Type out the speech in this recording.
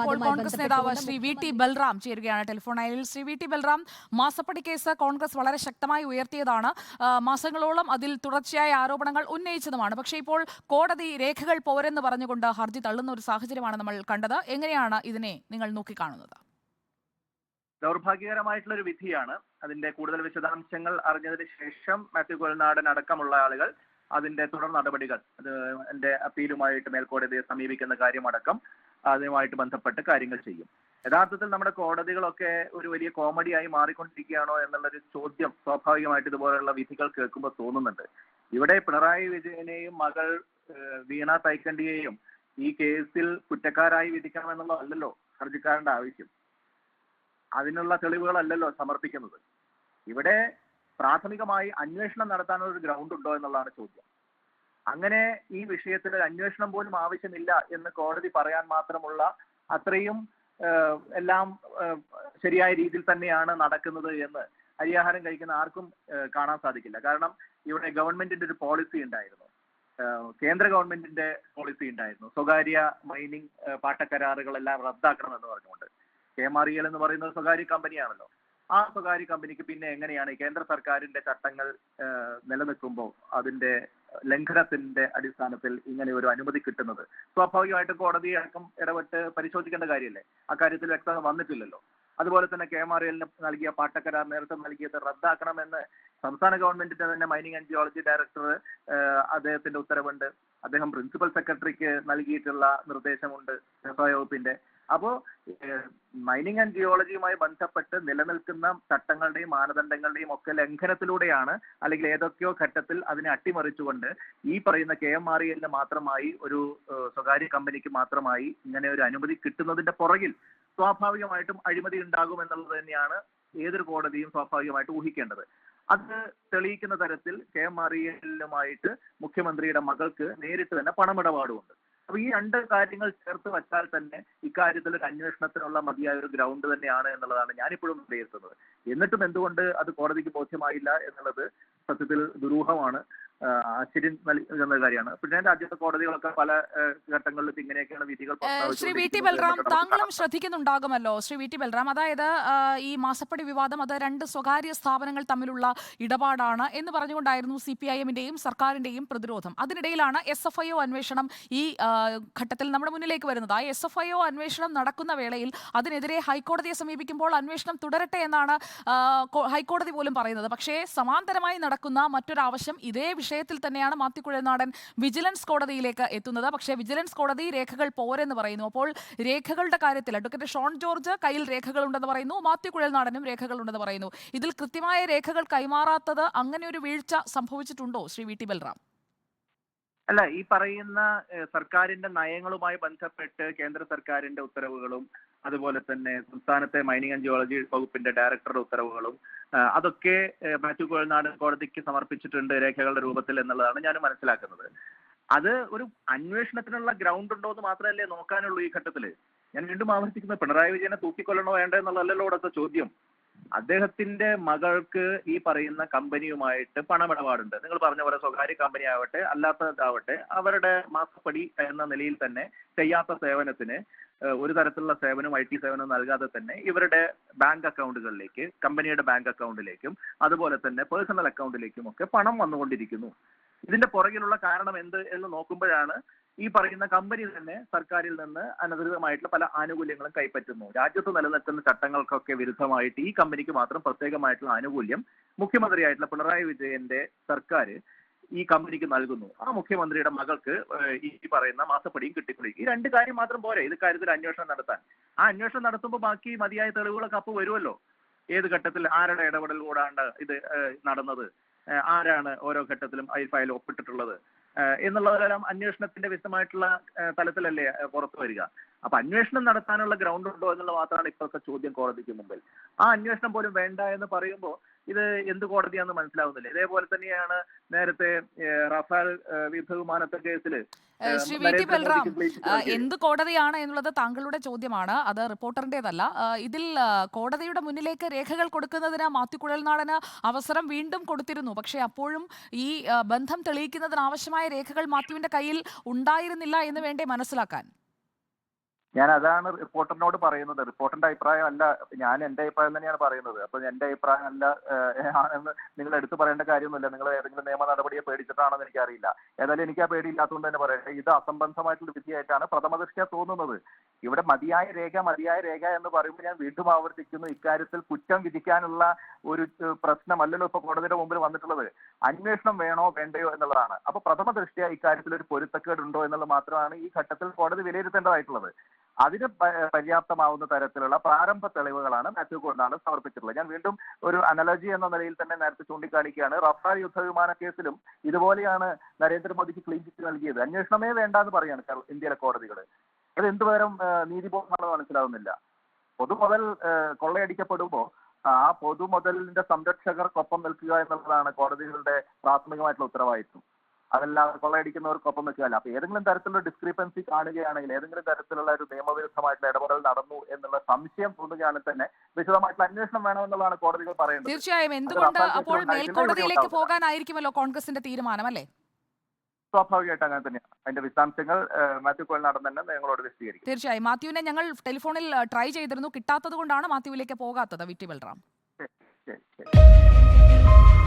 ഇപ്പോൾ കോൺഗ്രസ് നേതാവ് Shri V T Balram ചേരുകയാണ് ടെലിഫോൺ ലൈനിൽ ശ്രീ വി ടി ബൽറാം മാസപ്പടി കേസ് കോൺഗ്രസ് വളരെ ശക്തമായി ഉയർത്തിയതാണ്. മാസങ്ങളോളം അതിൽ തുടർച്ചയായ ആരോപണങ്ങൾ ഉന്നയിച്ചതുമാണ്. പക്ഷേ ഇപ്പോൾ കോടതി രേഖകൾ പോരെന്ന് പറഞ്ഞുകൊണ്ട് ഹർജി തള്ളുന്ന ഒരു സാഹചര്യമാണ് നമ്മൾ കണ്ടത്. എങ്ങനെയാണ് ഇതിനെ നിങ്ങൾ നോക്കിക്കാണുന്നത്? ദൗർഭാഗ്യകരമായിട്ടുള്ള ഒരു വിധിയാണ്. അതിന്റെ കൂടുതൽ വിശദാംശങ്ങൾ അറിഞ്ഞതിന് ശേഷം മാത്യു കൊലനാടൻ അടക്കമുള്ള ആളുകൾ അതിന്റെ തുടർ നടപടികൾ അത് എന്റെ അപ്പീലുമായിട്ട് മേൽക്കോടതിയെ സമീപിക്കുന്ന കാര്യമടക്കം അതുമായിട്ട് ബന്ധപ്പെട്ട് കാര്യങ്ങൾ ചെയ്യും. യഥാർത്ഥത്തിൽ നമ്മുടെ കോടതികളൊക്കെ ഒരു വലിയ കോമഡിയായി മാറിക്കൊണ്ടിരിക്കുകയാണോ എന്നുള്ളൊരു ചോദ്യം സ്വാഭാവികമായിട്ട് ഇതുപോലെയുള്ള വിധികൾ കേൾക്കുമ്പോൾ തോന്നുന്നുണ്ട്. ഇവിടെ പിണറായി വിജയനെയും മകൾ വീണ തൈക്കണ്ടിയെയും ഈ കേസിൽ കുറ്റക്കാരായി വിധിക്കണമെന്നുള്ളതല്ലോ ഹർജിക്കാരന്റെ ആവശ്യം. അതിനുള്ള തെളിവുകളല്ലല്ലോ സമർപ്പിക്കുന്നത്. ഇവിടെ പ്രാഥമികമായി അന്വേഷണം നടത്താനുള്ള ഒരു ഗ്രൗണ്ട് ഉണ്ടോ എന്നുള്ളതാണ് ചോദ്യം. അങ്ങനെ ഈ വിഷയത്തിൽ അന്വേഷണം പോലും ആവശ്യമില്ല എന്ന് കോടതി പറയാൻ മാത്രമുള്ള അത്രയും എല്ലാം ശരിയായ രീതിയിൽ തന്നെയാണ് നടക്കുന്നത് എന്ന് അരിയാഹാരം കഴിക്കുന്ന ആർക്കും കാണാൻ സാധിക്കില്ല. കാരണം ഇവിടെ ഗവൺമെന്റിന്റെ ഒരു പോളിസി ഉണ്ടായിരുന്നു. കേന്ദ്ര ഗവൺമെന്റിന്റെ പോളിസി ഉണ്ടായിരുന്നു. സ്വകാര്യ മൈനിങ് പാട്ടക്കരാറുകളെല്ലാം റദ്ദാക്കണം എന്ന് പറഞ്ഞുകൊണ്ട്. K M R E L എന്ന് പറയുന്നത് സ്വകാര്യ കമ്പനിയാണല്ലോ. ആ സ്വകാര്യ കമ്പനിക്ക് പിന്നെ എങ്ങനെയാണ് കേന്ദ്ര സർക്കാരിന്റെ ചട്ടങ്ങൾ നിലനിൽക്കുമ്പോൾ അതിന്റെ ലംഘനത്തിന്റെ അടിസ്ഥാനത്തിൽ ഇങ്ങനെ ഒരു അനുമതി കിട്ടുന്നത്. സ്വാഭാവികമായിട്ട് കോടതി അടക്കം ഇടപെട്ട് പരിശോധിക്കേണ്ട കാര്യമല്ലേ? അക്കാര്യത്തിൽ വ്യക്തത വന്നിട്ടില്ലല്ലോ. അതുപോലെ തന്നെ കെ എം ആർ എല്ലിന് നൽകിയ പാട്ടക്കരാർ നേരത്തെ നൽകിയത് റദ്ദാക്കണമെന്ന് സംസ്ഥാന ഗവൺമെന്റിന്റെ തന്നെ മൈനിങ് ആൻഡ് ജിയോളജി ഡയറക്ടർ അദ്ദേഹത്തിന്റെ ഉത്തരവുണ്ട്. അദ്ദേഹം പ്രിൻസിപ്പൽ സെക്രട്ടറിക്ക് നൽകിയിട്ടുള്ള നിർദ്ദേശമുണ്ട്. വ്യവസായ വകുപ്പിന്റെ. അപ്പോ ഏഹ്, മൈനിങ് ആൻഡ് ജിയോളജിയുമായി ബന്ധപ്പെട്ട് നിലനിൽക്കുന്ന ചട്ടങ്ങളുടെയും മാനദണ്ഡങ്ങളുടെയും ഒക്കെ ലംഘനത്തിലൂടെയാണ് അല്ലെങ്കിൽ ഏതൊക്കെയോ ഘട്ടത്തിൽ അതിനെ അട്ടിമറിച്ചുകൊണ്ട് ഈ പറയുന്ന കെ എം ആർ എല്ലിന് മാത്രമായി ഒരു സ്വകാര്യ കമ്പനിക്ക് മാത്രമായി ഇങ്ങനെ ഒരു അനുമതി കിട്ടുന്നതിന്റെ പുറകിൽ സ്വാഭാവികമായിട്ടും അഴിമതി ഉണ്ടാകും എന്നുള്ളത് തന്നെയാണ് ഏതൊരു കോടതിയും സ്വാഭാവികമായിട്ട് ഊഹിക്കേണ്ടത്. അത് തെളിയിക്കുന്ന തരത്തിൽ കെ എം ആർ എല്ലുമായിട്ട് മുഖ്യമന്ത്രിയുടെ മകൾക്ക് നേരിട്ട് തന്നെ പണമിടപാടുമുണ്ട്. അപ്പൊ ഈ രണ്ട് കാര്യങ്ങൾ ചേർത്ത് വച്ചാൽ തന്നെ ഇക്കാര്യത്തിൽ ഒരു അന്വേഷണത്തിനുള്ള മതിയായ ഒരു ഗ്രൗണ്ട് തന്നെയാണ് എന്നുള്ളതാണ് ഞാനിപ്പോഴും വിലയിരുത്തുന്നത്. എന്നിട്ടും എന്തുകൊണ്ട് അത് കോടതിക്ക് ബോധ്യമായില്ല എന്നുള്ളത് സത്യത്തിൽ ദുരൂഹമാണ്. ആശ്ചര്യം നൽകുന്ന കാര്യമാണ്. പിന്നെ രാജ്യത്തെ കോടതികളൊക്കെ പല ആഹ് ഘട്ടങ്ങളിലും ഇങ്ങനെയൊക്കെയാണ് വിധികൾ ശ്രീ വി ടി ബൽറാം താങ്കളും ശ്രദ്ധിക്കുന്നുണ്ടാകുമല്ലോ ശ്രീ വി ടി ബൽറാം? അതായത് ഈ മാസപ്പടി വിവാദം അത് രണ്ട് സ്വകാര്യ സ്ഥാപനങ്ങൾ തമ്മിലുള്ള ഇടപാടാണ് എന്ന് പറഞ്ഞുകൊണ്ടായിരുന്നു സി പി ഐ എമ്മിന്റെയും സർക്കാരിന്റെയും പ്രതിരോധം. അതിനിടയിലാണ് എസ് എഫ് ഐ ഒ അന്വേഷണം ഈ ഘട്ടത്തിൽ നമ്മുടെ മുന്നിലേക്ക് വരുന്നത്. ആ എസ് എഫ് ഐ ഒ അന്വേഷണം നടക്കുന്ന വേളയിൽ അതിനെതിരെ ഹൈക്കോടതിയെ സമീപിക്കുമ്പോൾ അന്വേഷണം തുടരട്ടെ എന്നാണ് ഹൈക്കോടതി പോലും പറയുന്നത്. പക്ഷേ സമാന്തരമായി നടക്കുന്ന മറ്റൊരാവശ്യം ഇതേ വിഷയത്തിൽ തന്നെയാണ് മാത്യു നാടൻ വിജിലൻസ് കോടതിയിലേക്ക് എത്തുന്നത്. പക്ഷേ വിജിലൻസ് കോടതി രേഖകൾ പോരെന്ന് പറയുന്നു. അപ്പോൾ രേഖകളുടെ കാര്യത്തിൽ അഡ്വക്കേറ്റ് ഷോൺ ജോർജ് കയ്യിൽ രേഖകളുണ്ടെന്ന് പറയുന്നു. മാത്യു കുഴൽനാടനും രേഖകളുണ്ടെന്ന് പറയുന്നു. ഇതിൽ കൃത്യമായ രേഖകൾ കൈമാറാത്തത് അങ്ങനെ ഒരു വീഴ്ച സംഭവിച്ചിട്ടുണ്ടോ? Shri V T Balram. അല്ല ഈ പറയുന്ന സർക്കാരിന്റെ നയങ്ങളുമായി ബന്ധപ്പെട്ട് കേന്ദ്ര സർക്കാരിന്റെ ഉത്തരവുകളും അതുപോലെ തന്നെ സംസ്ഥാനത്തെ മൈനിങ് ആൻഡ് ജിയോളജി വകുപ്പിന്റെ ഡയറക്ടറുടെ ഉത്തരവുകളും അതൊക്കെ മാറ്റു കോഴനാട് കോടതിക്ക് സമർപ്പിച്ചിട്ടുണ്ട് രേഖകളുടെ രൂപത്തിൽ എന്നുള്ളതാണ് ഞാൻ മനസ്സിലാക്കുന്നത്. അത് ഒരു അന്വേഷണത്തിനുള്ള ഗ്രൗണ്ട് ഉണ്ടോ എന്ന് മാത്രമല്ലേ നോക്കാനുള്ളൂ ഈ ഘട്ടത്തിൽ ഞാൻ വീണ്ടും ആവർത്തിക്കുന്നത് പിണറായി വിജയനെ തൂക്കിക്കൊല്ലണോ വേണ്ടോ എന്നുള്ളതല്ലോ ഇവിടുത്തെ ചോദ്യം. അദ്ദേഹത്തിന്റെ മകൾക്ക് ഈ പറയുന്ന കമ്പനിയുമായിട്ട് പണമിടപാടുണ്ട്. നിങ്ങൾ പറഞ്ഞ പോലെ സ്വകാര്യ കമ്പനി ആവട്ടെ അല്ലാത്തതാവട്ടെ അവരുടെ മാസപ്പടി എന്ന നിലയിൽ തന്നെ ചെയ്യാത്ത സേവനത്തിന് ഒരു തരത്തിലുള്ള സേവനം ഐ ടി സേവനം നൽകാതെ തന്നെ ഇവരുടെ ബാങ്ക് അക്കൗണ്ടുകളിലേക്ക് കമ്പനിയുടെ ബാങ്ക് അക്കൗണ്ടിലേക്കും അതുപോലെ തന്നെ പേഴ്സണൽ അക്കൗണ്ടിലേക്കും ഒക്കെ പണം വന്നുകൊണ്ടിരിക്കുന്നു. ഇതിന്റെ പുറകിലുള്ള കാരണം എന്ത് എന്ന് നോക്കുമ്പോഴാണ് ഈ പറയുന്ന കമ്പനി തന്നെ സർക്കാരിൽ നിന്ന് അനധികൃതമായിട്ടുള്ള പല ആനുകൂല്യങ്ങളും കൈപ്പറ്റുന്നു. രാജ്യത്ത് നിലനിൽക്കുന്ന ചട്ടങ്ങൾക്കൊക്കെ വിരുദ്ധമായിട്ട് ഈ കമ്പനിക്ക് മാത്രം പ്രത്യേകമായിട്ടുള്ള ആനുകൂല്യം മുഖ്യമന്ത്രിയായിട്ടുള്ള പിണറായി വിജയന്റെ സർക്കാർ ഈ കമ്പനിക്ക് നൽകുന്നു. ആ മുഖ്യമന്ത്രിയുടെ മകൾക്ക് ഈ പറയുന്ന മാസപ്പടിയും കിട്ടിക്കൊള്ളിക്കും ഈ രണ്ട് കാര്യം മാത്രം പോരെ. ഇത് കാര്യത്തിൽ അന്വേഷണം നടത്താൻ. ആ അന്വേഷണം നടത്തുമ്പോൾ ബാക്കി മതിയായ തെളിവുകളൊക്കെ അപ്പോൾ വരുമല്ലോ ഏത് ഘട്ടത്തിൽ ആരുടെ ഇടപെടൽ കൂടാണ്ട് ഇത് നടന്നത്. ആരാണ് ഓരോ ഘട്ടത്തിലും ഈ ഫയൽ ഒപ്പിട്ടിട്ടുള്ളത്. ഏഹ്, എന്നുള്ളതെല്ലാം അന്വേഷണത്തിന്റെ വിശദമായിട്ടുള്ള ഏഹ്, തലത്തിലല്ലേ പുറത്തു വരിക. അപ്പൊ അന്വേഷണം നടത്താനുള്ള ഗ്രൗണ്ട് ഉണ്ടോ എന്നുള്ള മാത്രമാണ് ഇപ്പോഴത്തെ ചോദ്യം കോടതിക്ക് മുമ്പിൽ. ആ അന്വേഷണം പോലും വേണ്ട എന്ന് പറയുമ്പോൾ ഇത് എന്ത് കോടതിയാണെന്ന് മനസ്സിലാവുന്നില്ല. ഇതേപോലെ തന്നെയാണ് നേരത്തെ റഫാൽ യുദ്ധ യുദ്ധവിമാനത്തെ കേസിൽ ശ്രീ വി ടി ബൽറാം എന്ത് കോടതിയാണ് എന്നുള്ളത് താങ്കളുടെ ചോദ്യമാണ്. അത് റിപ്പോർട്ടറിന്റേതല്ല. ഇതിൽ കോടതിയുടെ മുന്നിലേക്ക് രേഖകൾ കൊടുക്കുന്നതിന് മാത്യു കുഴൽനാടന് അവസരം വീണ്ടും കൊടുത്തിരുന്നു. പക്ഷേ അപ്പോഴും ഈ ബന്ധം തെളിയിക്കുന്നതിന് ആവശ്യമായ രേഖകൾ മാത്യുവിന്റെ കയ്യിൽ ഉണ്ടായിരുന്നില്ല എന്ന് വേണ്ടേ മനസ്സിലാക്കാൻ. ഞാൻ അതാണ് റിപ്പോർട്ടറിനോട് പറയുന്നത്. റിപ്പോർട്ടറിന്റെ അഭിപ്രായം അല്ല ഞാൻ എന്റെ അഭിപ്രായം തന്നെയാണ് പറയുന്നത്. അപ്പൊ എന്റെ അഭിപ്രായം അല്ല ആണെന്ന് നിങ്ങൾ എടുത്തു പറയേണ്ട കാര്യമൊന്നുമില്ല. നിങ്ങൾ ഏതെങ്കിലും നിയമ നടപടിയെ പേടിച്ചിട്ടാണെന്ന് എനിക്കറിയില്ല. ഏതായാലും എനിക്ക് ആ പേടിയില്ലാത്തതുകൊണ്ട് തന്നെ പറയട്ടെ ഇത് അസംബന്ധമായിട്ടുള്ള വിധിയായിട്ടാണ് പ്രഥമ ദൃഷ്ട്യാ തോന്നുന്നത്. ഇവിടെ മതിയായ രേഖ മതിയായ രേഖ എന്ന് പറയുമ്പോൾ ഞാൻ വീണ്ടും ആവർത്തിക്കുന്നു. ഇക്കാര്യത്തിൽ കുറ്റം വിധിക്കാനുള്ള ഒരു പ്രശ്നമല്ലല്ലോ ഇപ്പൊ കോടതിയുടെ മുമ്പിൽ വന്നിട്ടുള്ളത്. അന്വേഷണം വേണോ വേണ്ടയോ എന്നുള്ളതാണ്. അപ്പൊ പ്രഥമ ദൃഷ്ടിയ ഇക്കാര്യത്തിൽ ഒരു പൊരുത്തക്കേട് ഉണ്ടോ എന്നുള്ളത് മാത്രമാണ് ഈ ഘട്ടത്തിൽ കോടതി വിലയിരുത്തേണ്ടതായിട്ടുള്ളത്. അതിന് പര്യാപ്തമാവുന്ന തരത്തിലുള്ള പ്രാരംഭ തെളിവുകളാണ് മാത്യു കൊണ്ടാണ് സമർപ്പിച്ചിട്ടുള്ളത്. ഞാൻ വീണ്ടും ഒരു അനലജി എന്ന നിലയിൽ തന്നെ നേരത്തെ ചൂണ്ടിക്കാണിക്കുകയാണ്. റഫാൽ യുദ്ധവിമാന കേസിലും ഇതുപോലെയാണ് നരേന്ദ്രമോദിക്ക് ക്ലീൻ ചിറ്റ് നൽകിയത്. അന്വേഷണമേ വേണ്ട എന്ന് പറയാണ് ഇന്ത്യയിലെ കോടതികൾ അത് എന്തുപകരം നീതിബോധമാണെന്ന് മനസ്സിലാവുന്നില്ല. പൊതുമുതൽ മുതൽ കൊള്ളയടിക്കപ്പെടുമ്പോൾ ആ പൊതുമുതലിന്റെ സംരക്ഷകർക്കൊപ്പം നിൽക്കുക എന്നുള്ളതാണ് കോടതികളുടെ പ്രാഥമികമായിട്ടുള്ള ഉത്തരവാദിത്വം. അതല്ല കൊള്ളയടിക്കുന്നവർക്കൊപ്പം നിൽക്കുകയല്ല. അപ്പൊ ഏതെങ്കിലും തരത്തിലുള്ള ഡിസ്ക്രിപ്പൻസി കാണുകയാണെങ്കിൽ ഏതെങ്കിലും തരത്തിലുള്ള ഒരു നിയമവിരുദ്ധമായിട്ടുള്ള ഇടപെടൽ നടന്നു എന്നുള്ള സംശയം തോന്നുകയാണെങ്കിൽ തന്നെ വിശദമായിട്ടുള്ള അന്വേഷണം വേണമെന്നുള്ളതാണ് കോടതികൾ പറയുന്നത് തീർച്ചയായും. എന്തുകൊണ്ട് അപ്പോൾ മേൽക്കോടതിയിലേക്ക് പോകാനായിരിക്കുമല്ലോ കോൺഗ്രസിന്റെ തീരുമാനം അല്ലേ? സ്വാഭാവികമായിട്ട് അങ്ങനെ തന്നെയാണ് അതിന്റെ വിശദാംശങ്ങൾ മാത്യു കോൾ നടൻ തന്നെ ഞങ്ങളോട് വിശദീകരിക്കും. തീർച്ചയായും. മാത്യുവിനെ ഞങ്ങൾ ടെലിഫോണിൽ ട്രൈ ചെയ്തിരുന്നു. കിട്ടാത്തത് കൊണ്ടാണ് മാത്യുവിലേക്ക് പോകാത്തത് വിറ്റി ബൽറാം. ശരി ശരി.